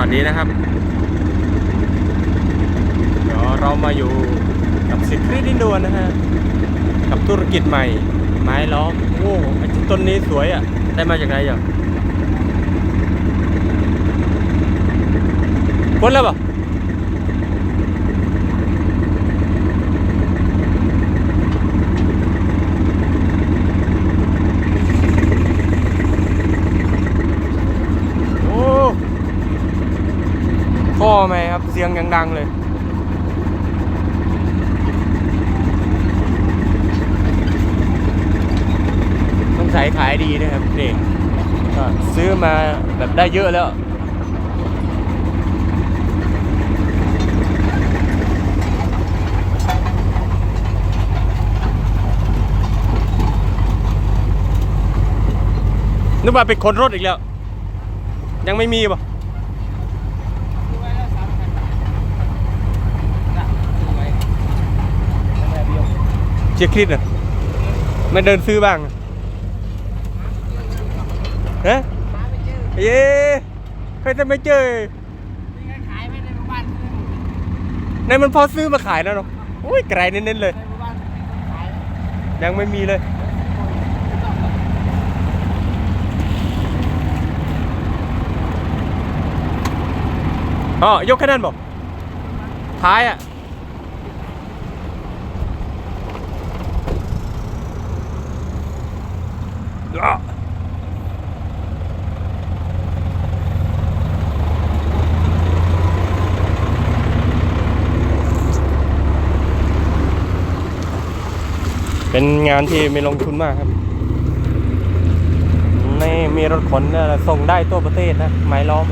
วัสดีนะครับ เดี๋ยวเรามาอยู่กับสิทธิ์คริสดินดวนนะฮะ กับธุรกิจใหม่ ไม้ล้อมโอ้ไอ้ต้นนี้สวยอะ ได้มาจากไหนอะพ้นแล้วปะโอ้พ่ อไหมครับ เสียงยังดังเลย ต้องใส่ขายดีนะครับนี่ก็ซื้อมาแบบได้เยอะแล้วนึกว่าไปคนรถอีกแล้ว ยังไม่มีป่ะ เชียร์คริสอะไม่เดินซื้อบ้างอะฮะเย้ใครจะไม่เจอในมันพอซื้อมาขายแล้วเนาะโอ้ยไกลเน้นๆเลย ยังไม่มีเลย อ๋อ ยกแค่นั้นบอกท้ายอะอะ เป็นงานที่ไม่ลงทุนมากครับนี่มีรถขนส่งได้ตัวประเทศนะ ไม้ล้อม